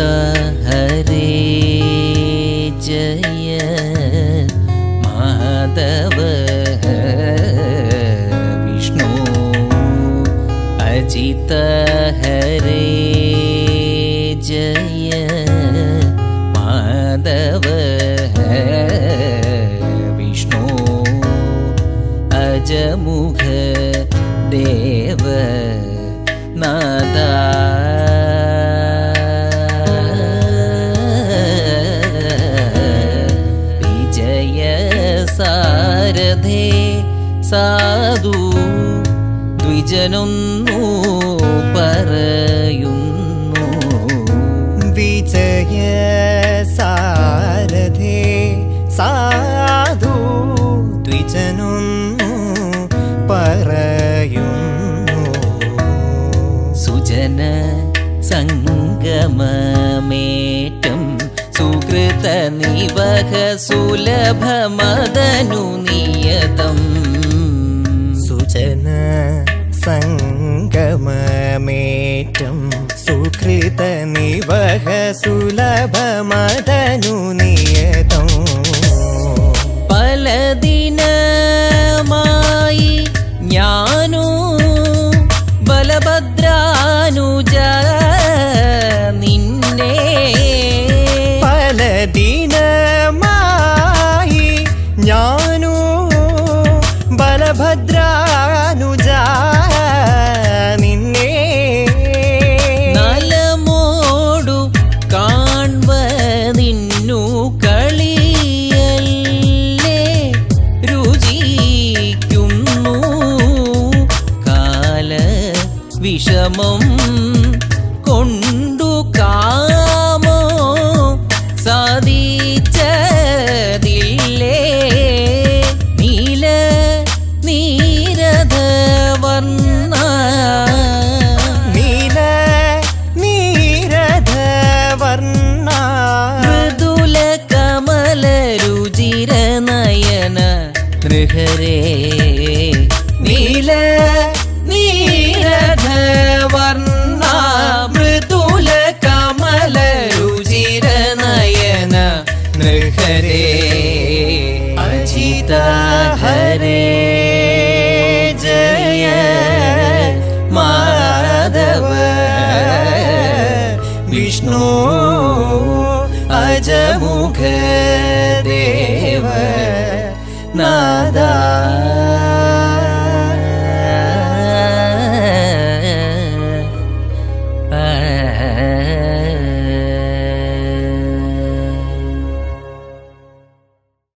हरे जय। माधव विष्णु अजित हरे जय। माधव विष्णु अजमुख देव नादा। സാരഥേ സാധു ദ്വിജനൊന്നു പറയുന്നു. വിജയ സാരഥേ സാധു ദ്വിജനൊന്നു പറയുന്നു. സുജന സംഗമമേറ്റം സുഹൃത നിവഹ സുലഭമദനു നിയതം സംഗമമേറ്റം സുകൃത നിവഹ സുലഭമതനു നിയതം. പലദിനമായി ഞാനു ബലഭദ്രാനുജ നിന്നെ. പലദിനമായി ഞാനു ബലഭദ്രാനുജ വിഷമം കൊണ്ടു കാമോ നൃഹരേ അജിത ഹരേ ജയ മാധവ വിഷ്ണു അജമുഖ ദേവ നാദാ